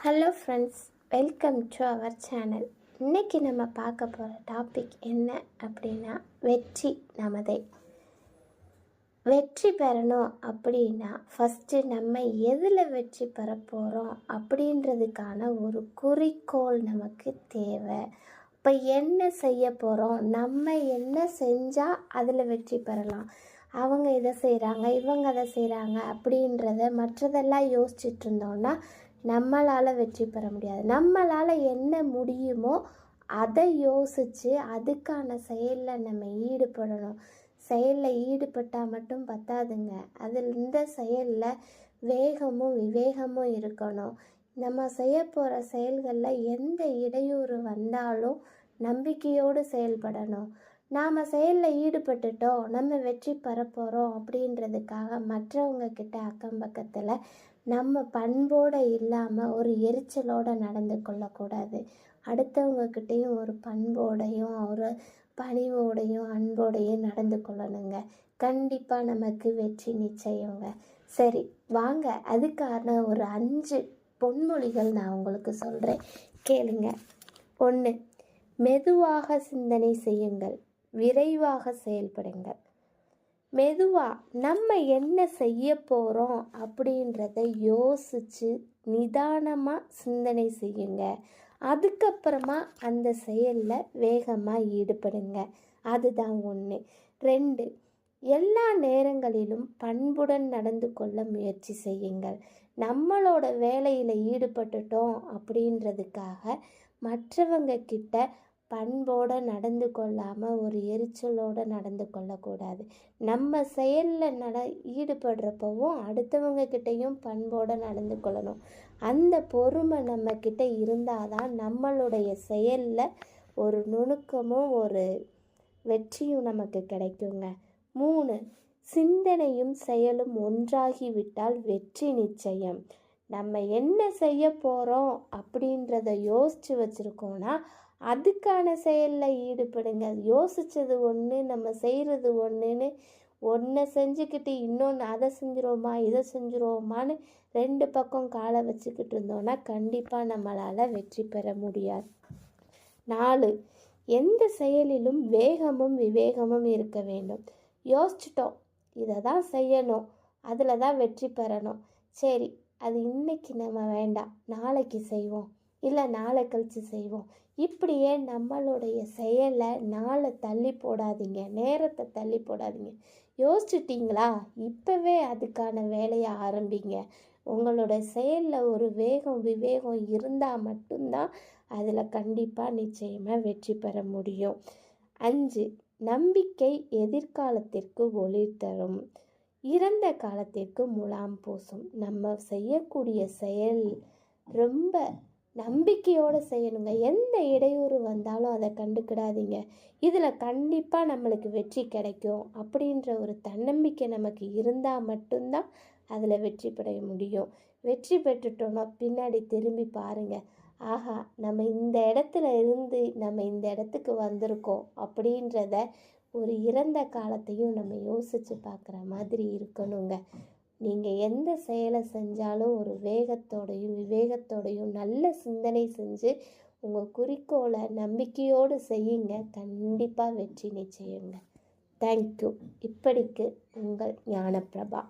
Hello friends welcome to our channel இன்றைக்கி நம்ம பார்க்க போகிற டாபிக் என்ன அப்படின்னா வெற்றி நமதே. வெற்றி பெறணும் அப்படின்னா ஃபஸ்ட்டு நம்ம எதில் வெற்றி பெற போகிறோம் அப்படின்றதுக்கான ஒரு குறிக்கோள் நமக்கு தேவை. இப்போ என்ன செய்ய போகிறோம் நம்ம என்ன செஞ்சால் அதில் வெற்றி பெறலாம்? அவங்க இதை செய்கிறாங்க இவங்க அதை செய்கிறாங்க அப்படின்றத மற்றதெல்லாம் யோசிச்சுட்டு இருந்தோன்னா நம்மளால் வெற்றி பெற முடியாது. நம்மளால் என்ன முடியுமோ அதை யோசித்து அதுக்கான செயலில் நம்ம ஈடுபடணும். செயலில் ஈடுபட்டால் மட்டும் பத்தாதுங்க. அதில் இந்த செயலில் வேகமும் விவேகமும் இருக்கணும். நம்ம செய்ய போகிற செயல்களில் எந்த இடையூறு வந்தாலும் நம்பிக்கையோடு செயல்படணும். நாம் செயலில் ஈடுபட்டுட்டோம் நம்ம வெற்றி பெற போகிறோம் அப்படின்றதுக்காக மற்றவங்க கிட்ட அக்கம் பக்கத்தில் நம்ம பண்போடு இல்லாமல் ஒரு எரிச்சலோடு நடந்து கொள்ளக்கூடாது. அடுத்தவங்கக்கிட்டேயும் ஒரு பண்போடையும் ஒரு பணிவோடையும் அன்போடையும் நடந்து கொள்ளணுங்க. கண்டிப்பாக நமக்கு வெற்றி நிச்சயங்க. சரி வாங்க. அதுக்கான ஒரு அஞ்சு பொன்மொழிகள் நான் உங்களுக்கு சொல்கிறேன் கேளுங்க. ஒன்று மெதுவாக சிந்தனை செய்யுங்கள். விரைவாக செயல்படுங்கள். மெதுவாக நம்ம என்ன செய்ய போகிறோம் அப்படின்றத யோசித்து நிதானமாக சிந்தனை செய்யுங்க. அதுக்கப்புறமா அந்த செயலில் வேகமாக ஈடுபடுங்க. அதுதான் ஒன்று ரெண்டு எல்லா நேரங்களிலும் பண்புடன் நடந்து கொள்ள முயற்சி செய்யுங்கள். நம்மளோட வேலையில் ஈடுபட்டுட்டோம் அப்படின்றதுக்காக மற்றவங்க கிட்ட பண்போடு நடந்து கொள்ளாமல் ஒரு எரிச்சலோடு நடந்து கொள்ளக்கூடாது. நம்ம செயலில் நட ஈடுபடுறப்பவும் அடுத்தவங்க கிட்டேயும் பண்போடு நடந்து கொள்ளணும். அந்த பொறுமை நம்மக்கிட்ட இருந்தால் தான் நம்மளுடைய செயலில் ஒரு நுணுக்கமும் ஒரு வெற்றியும் நமக்கு கிடைக்குங்க. மூணு சிந்தனையும் செயலும் ஒன்றாகிவிட்டால் வெற்றி நிச்சயம். நம்ம என்ன செய்ய போகிறோம் அப்படின்றத யோசித்து வச்சுருக்கோன்னா அதுக்கான செயலில் ஈடுபடுங்க யோசித்தது ஒன்று நம்ம செய்கிறது ஒன்றுன்னு ஒன்றை செஞ்சுக்கிட்டு இன்னொன்று அதை செஞ்சிருவோமா இதை செஞ்சிருவோமான்னு ரெண்டு பக்கம் காலை வச்சுக்கிட்டு இருந்தோன்னா கண்டிப்பாக நம்மளால் வெற்றி பெற முடியாது. நாலு எந்த செயலிலும் வேகமும் விவேகமும் இருக்க வேண்டும். யோசிச்சிட்டோம் இதை தான் செய்யணும் அதில் தான் வெற்றி பெறணும். சரி அது இன்னைக்கு நம்ம வேண்டாம் நாளைக்கு செய்வோம். இல்லை நாளை கழித்து செய்வோம். இப்படியே நம்மளுடைய செயலை நாளை தள்ளி போடாதீங்க நேரத்தை தள்ளி போடாதீங்க. யோசிச்சிட்டிங்களா? இப்போவே அதுக்கான வேலையை ஆரம்பிங்க. உங்களோட செயலில் ஒரு வேகம் விவேகம் இருந்தால் மட்டும்தான் அதில் கண்டிப்பாக நிச்சயமாக வெற்றி பெற முடியும். அஞ்சு நம்பிக்கை எதிர்காலத்திற்கு ஒளி தரும். இறந்த காலத்திற்கு முலாம் பூசும். நம்ம செய்யக்கூடிய செயல் ரொம்ப நம்பிக்கையோடு செய்யணுங்க. எந்த இடையூறு வந்தாலும் அதை கண்டுக்கிடாதீங்க. இதில் கண்டிப்பாக நம்மளுக்கு வெற்றி கிடைக்கும் அப்படின்ற ஒரு தன்னம்பிக்கை நமக்கு இருந்தால் மட்டும்தான் அதில் வெற்றி பெற முடியும். வெற்றி பெற்றுட்டோன்னா பின்னாடி திரும்பி பாருங்கள் ஆஹா நம்ம இந்த இடத்துல இருந்து நம்ம இந்த இடத்துக்கு வந்திருக்கோம் அப்படின்றத ஒரு இறந்த காலத்தையும் நம்ம யோசித்து பார்க்குற மாதிரி இருக்கணுங்க. நீங்கள் எந்த செயலை செஞ்சாலும் ஒரு வேகத்தோடையும் விவேகத்தோடையும் நல்ல சிந்தனை செஞ்சு உங்கள் குறிக்கோளை நம்பிக்கையோடு செய்யுங்க. கண்டிப்பாக வெற்றி நிச்சயங்க. தேங்க்யூ இப்படிக்கு உங்கள் ஞானப்பிரபா.